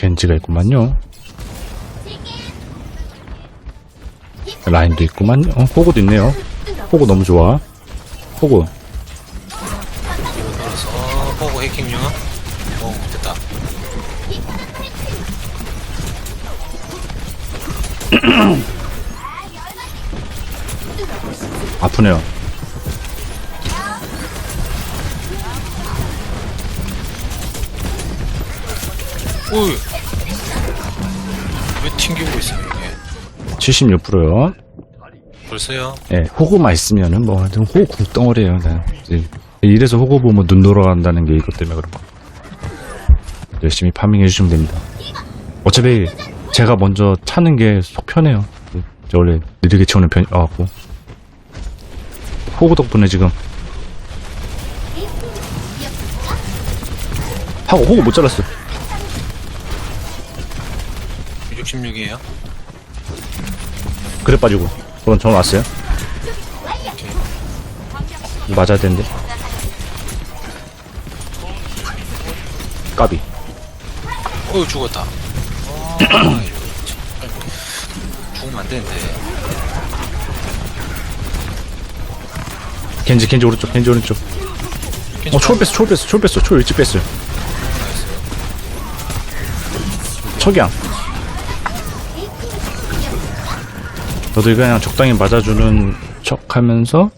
겐지가 있구만요. 라인도 있구만요. 어, 호구도 있네요. 호구 너무 좋아. 호구. 그래서 호구 해킹 중. 오 됐다. 아프네요. 오이. 왜 튕기고 있어요 이게? 76%요. 벌써요? 예, 호구만 있으면은 뭐, 완전 호구 국덩어리에요. 그냥. 이제 이래서 호구 보면 눈 돌아간다는 게 이것 때문에 그런 거. 열심히 파밍해 주시면 됩니다. 어차피 제가 먼저 차는 게 속 편해요. 저 원래 느리게 채우는 편이어갖고. 호구 덕분에 지금. 하고 호구 못 잘랐어. 66이에요. 그래 빠지고. 그럼 전 왔어요. 이거 맞아야 되는데. 까비. 어우 죽었다. 아, 이거 참. 죽으면 안 되는데. 겐지, 겐지 오른쪽, 겐지 오른쪽. 어, 초월 뺐어, 초월 뺐어, 초월 뺐어, 초월 일찍 뺐어요. 척이 저도 그냥 적당히 맞아주는 척 하면서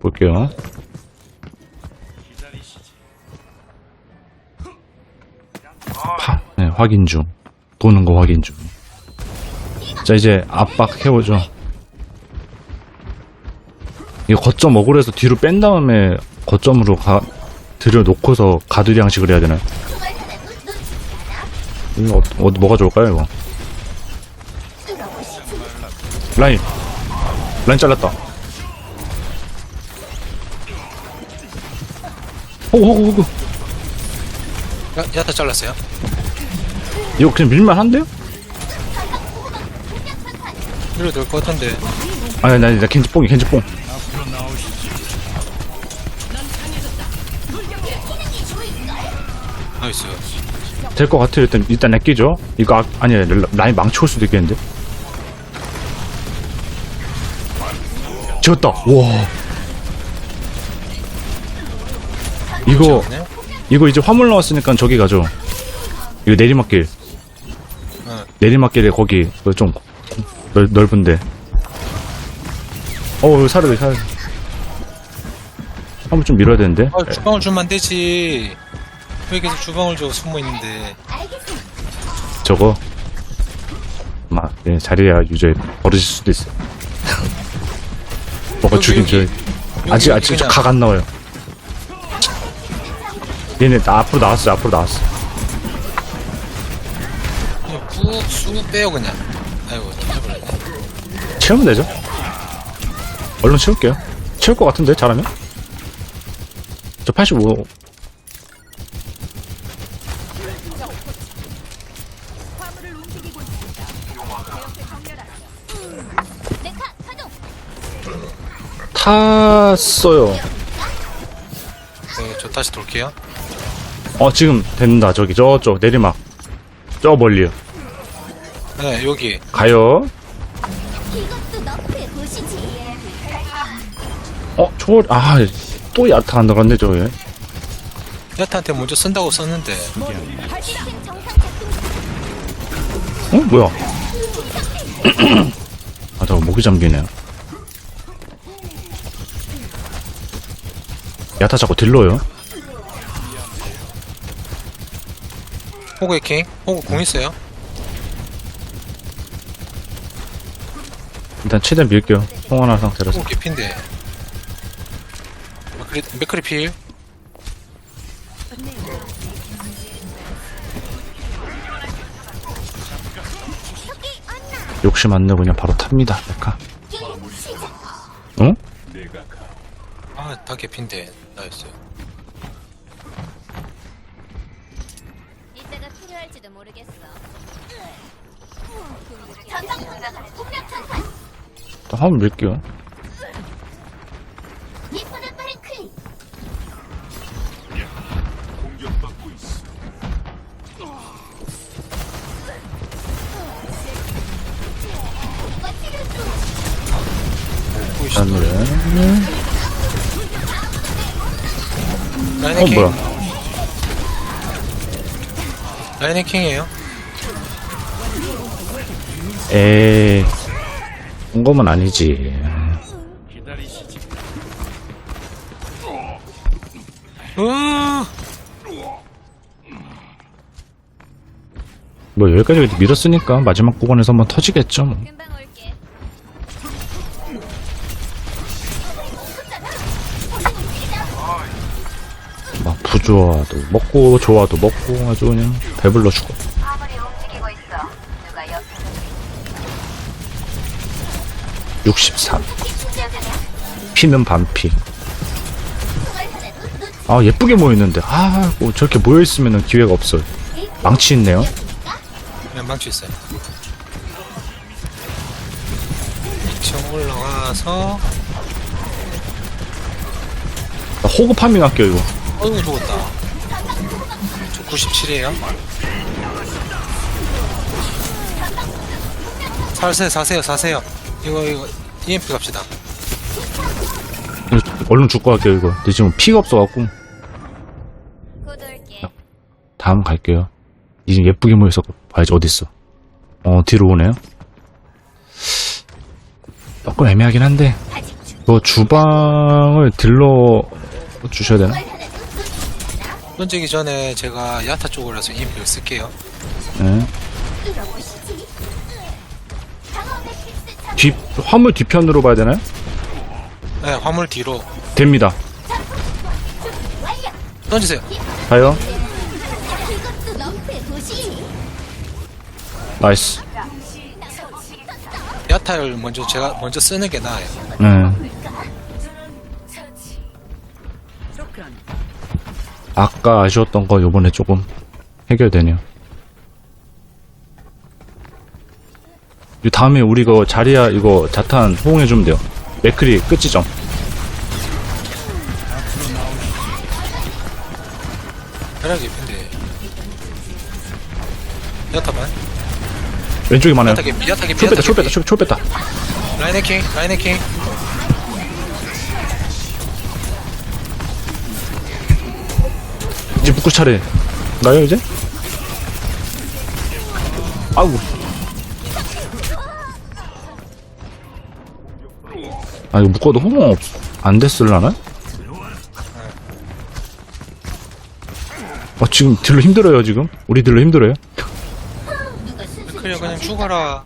볼게요. 파, 네, 확인 중. 도는 거 확인 중. 자, 이제 압박 해오죠. 이거 거점 억울해서 뒤로 뺀 다음에 거점으로 가, 들여놓고서 가두리 양식을 해야 되나요? 이거 어, 어, 뭐가 좋을까요, 이거? 라인. 라인 잘랐다. 호구, 호구, 호구. 야, 야타 잘랐어요? 이거 그냥 밀만 한데요? 이래도 될 것 같은데. 아니, 나, 나 겐지 뽕이, 겐지 뽕. 나이스. 될 것 같아요. 일단, 일단 내끼죠. 이거, 아, 아니, 라- 라인 망치올 수도 있겠는데? 지웠다. 와. 이거, 네? 이거 이제 화물 나왔으니까 저기 가죠. 이거 내리막길. 응. 내리막길에 거기, 그좀 넓, 넓은데. 어, 이거 사르돼, 사르돼. 한번 좀 밀어야 되는데. 아, 주방을 주면 안 되지. 왜 계속 주방을 줘 숨어 있는데. 저거. 막, 예, 자리야 유저에 버릇일 수도 있어. 뭐가 여기, 죽인 저, 여기. 아직, 아직 그냥- 각안 나와요. 얘네 나 앞으로 나왔어, 앞으로 나왔어. 그냥 푹쑥 빼요 그냥. 아이고 터져버렸네. 채우면 되죠? 얼른 채울게요. 채울 것 같은데, 잘하면? 저 85. 탔어요. 네, 저 다시 돌게요. 어, 지금 된다. 저기, 저쪽, 내리막. 저 멀리요. 네 여기. 가요. 이것도 너프의 도시지. 어, 초월, 아, 또 야타 안 들어갔네, 저게. 야타한테 먼저 쓴다고 썼는데. 시스템 정상 작동 어? 뭐야? 아, 저거 목이 잠기네요. 야타 자꾸 딜러요? 호구 해킹. 호구 공 있어요? 일단 최대한 밀게요. 통화나 상태라서. 호구 개핀데. 맥크리, 맥크리 필. 욕심 안 내고 그냥 바로 탑니다, 메카. 응? 아, 다 개핀데. 나이스. 이때가 필요할지도 모르겠어. 전방 공격 천사. 일단 한번 밀게요. 라인 어. 뭐야? 라인 해킹이에요. 에이, 온 거면 아니지. 으뭐 여기까지 밀었으니까 마지막 구간에서 한번 터지겠죠. 뭐. 막 부조화도 먹고 조화도 먹고 아주 그냥 배불러 죽어. 아무리 움직이고 있어. 누가 옆에서 63. 충전하냐? 피는 반피. 아 예쁘게 모였는데 아뭐 저렇게 모여 있으면 기회가 없어요. 망치 있네요. 그냥 망치 있어요. 2층 올라가서 파밍 할게요 이거. 어이구 죽었다. 저 97이에요. 사세요 사세요 사세요. 이거 이거 EMP 갑시다. 이거 얼른 죽고 할게요 이거. 근데 지금 피가 없어갖고. 다음 갈게요. 이제 예쁘게 모여서 봐야지 어딨어. 어 뒤로 오네요. 조금 애매하긴 한데 그 주방을 딜러 주셔야 되나? 던지기 전에 제가 야타 쪽으로 해서 EMP를 쓸게요. 네. 뒤 화물 뒤편으로 봐야 되나요? 네, 화물 뒤로 됩니다. 던지세요. 가요. 나이스. 야타를 먼저 제가 먼저 쓰는 게 나아요. 네. 아까 아쉬웠던 거 요번에 조금 해결되네요. 이 다음에 우리 이거 자리야 이거 자탄 호응해주면 돼요. 맥크리 끝지점. 혈액이 근데 야타만 왼쪽에 많아요. 야타게 야타게 초 뺐다, 초 뺐다, 초, 초 뺐다. 라인 해킹 라인 해킹 이제 묶을 차례. 나요 이제? 아우. 아 이거 묶어도 호응 없, 안 됐을라나? 아 지금 딜러 힘들어요 지금? 우리 딜러 힘들어요? 그래 그냥 죽어라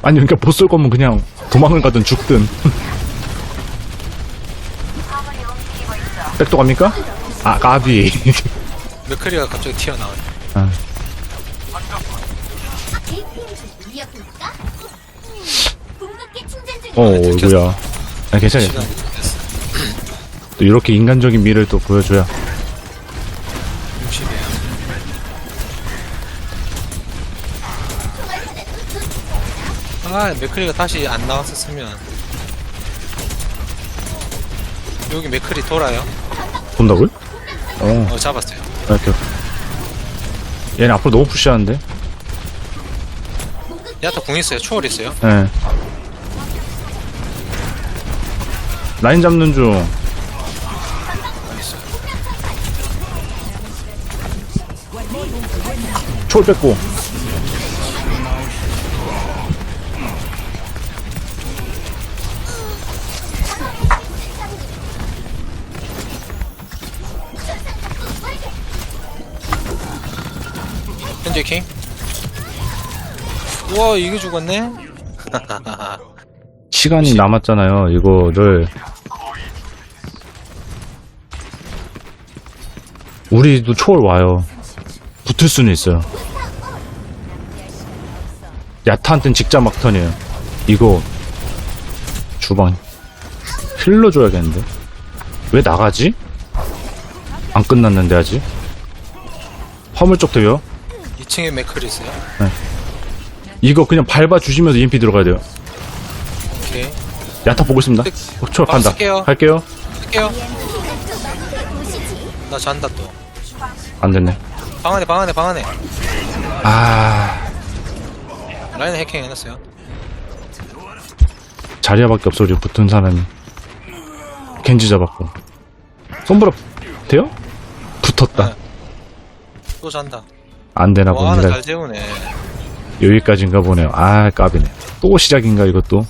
아니 그러니까 못쏠 거면 그냥 도망을 가든 죽든 백도 갑니까? 아 까비. 맥크리가 갑자기 튀어나와요 아. 어 뭐야. 아 괜찮아요 시간이 됐어. 또 이렇게 인간적인 미를 또 보여줘야. 60이에요 아 맥크리가 다시 안 나왔었으면. 여기 맥크리 돌아요? 본다고요? 어. 어 잡았어요. 이렇게 얘는 앞으로 너무 푸시하는데? 야타 궁 있어요? 초월 있어요? 예. 라인 잡는 중. 초월 뺐고 현재 킹? 우와 이게 죽었네? 시간이 남았잖아요 이거를. 우리도 초월 와요. 붙을 수는 있어요. 야타한텐 직자 막턴이에요. 이거 주방 힐러 줘야겠는데? 왜 나가지? 안 끝났는데 아직? 화물 쪽 돼요 2층에 맥크리 있어요? 이거 그냥 밟아 주시면서 EMP 들어가야 돼요. 오케이. 야타 보고 있습니다. 어, 초월 바로 간다. 쓸게요. 할게요. 도시지. 나 잔다 또. 안 됐네. 방 안에 방 안에 방 안에. 아. 라인 해킹 해놨어요. 자리야밖에 없어 우리 붙은 사람이. 겐지 잡았고. 손보라 돼요? 붙었다. 네. 또 잔다. 안 되나 와, 봅니다 잘 재우네. 여기까지인가 보네요 아 까비네 또 시작인가 이것도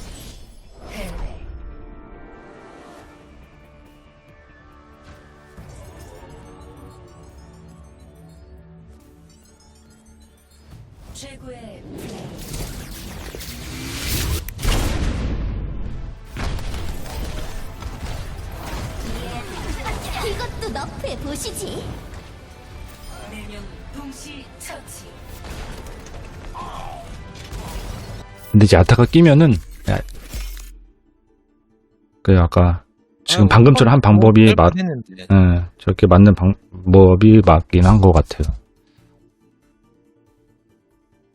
최고의 이것도 너프해 보시지. 네명 동시 처치. 근데 이제 아타가 끼면은 야, 그 아까 지금 아, 방금처럼 한 방법이 맞 했는데. 예, 저렇게 맞는 방법이 맞긴 한 것 같아요.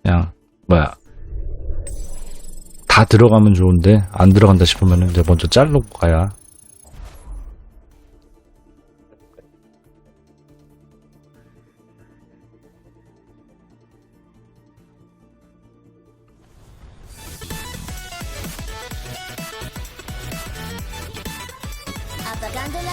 그냥, 뭐야. 다 들어가면 좋은데, 안 들어간다 싶으면 이제 먼저 자르고 가야. 아빠가 안 돌아